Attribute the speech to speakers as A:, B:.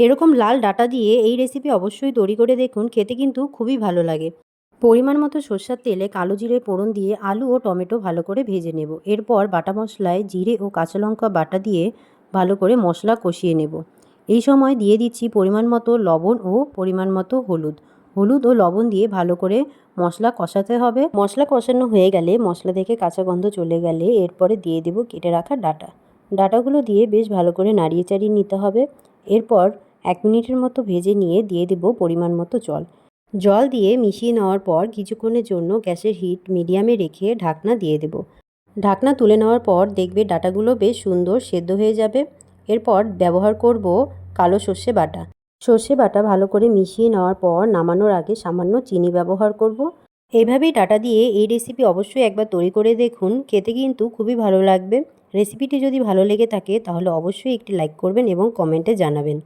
A: এরকম লাল ডাটা দিয়ে এই রেসিপি অবশ্যই তৈরি করে দেখুন, খেতে কিন্তু খুবই ভালো লাগে। পরিমাণ মতো সর্ষার তেলে কালো জিরে পোড়ন দিয়ে আলু ও টমেটো ভালো করে ভেজে নেব। এরপর বাটা মশলায় জিরে ও কাঁচা লঙ্কা বাটা দিয়ে ভালো করে মশলা কষিয়ে নেব। এই সময় দিয়ে দিচ্ছি পরিমাণ মতো লবণ ও পরিমাণ মতো হলুদ। হলুদ ও লবণ দিয়ে ভালো করে মশলা কষাতে হবে। মশলা কষানো হয়ে গেলে মশলা থেকে কাঁচা গন্ধ চলে গেলে এরপরে দিয়ে দেব কেটে রাখা ডাটা। ডাটাগুলো দিয়ে বেশ ভালো করে নাড়িয়ে চাড়িয়ে নিতে হবে। এরপর এক মিনিটের মতো ভেজে নিয়ে দিয়ে দেব পরিমাণ মতো জল। জল দিয়ে মিশিয়ে নেওয়ার পর কিছুক্ষণের জন্য গ্যাসের হিট মিডিয়ামে রেখে ঢাকনা দিয়ে দেব। ঢাকনা তুলে নেওয়ার পর দেখবে ডাটাগুলো বেশ সুন্দর সেদ্ধ হয়ে যাবে। এরপর ব্যবহার করব কালো সর্ষে বাটা। সর্ষে বাটা ভালো করে মিশিয়ে নেওয়ার পর নামানোর আগে সামান্য চিনি ব্যবহার করব। এইভাবেই ডাটা দিয়ে এই রেসিপি অবশ্যই একবার তৈরি করে দেখুন। খেতে কিন্তু খুবই ভালো লাগবে। রেসিপিটি যদি ভালো লেগে থাকে তাহলে অবশ্যই একটি লাইক করবেন এবং কমেন্টে জানাবেন।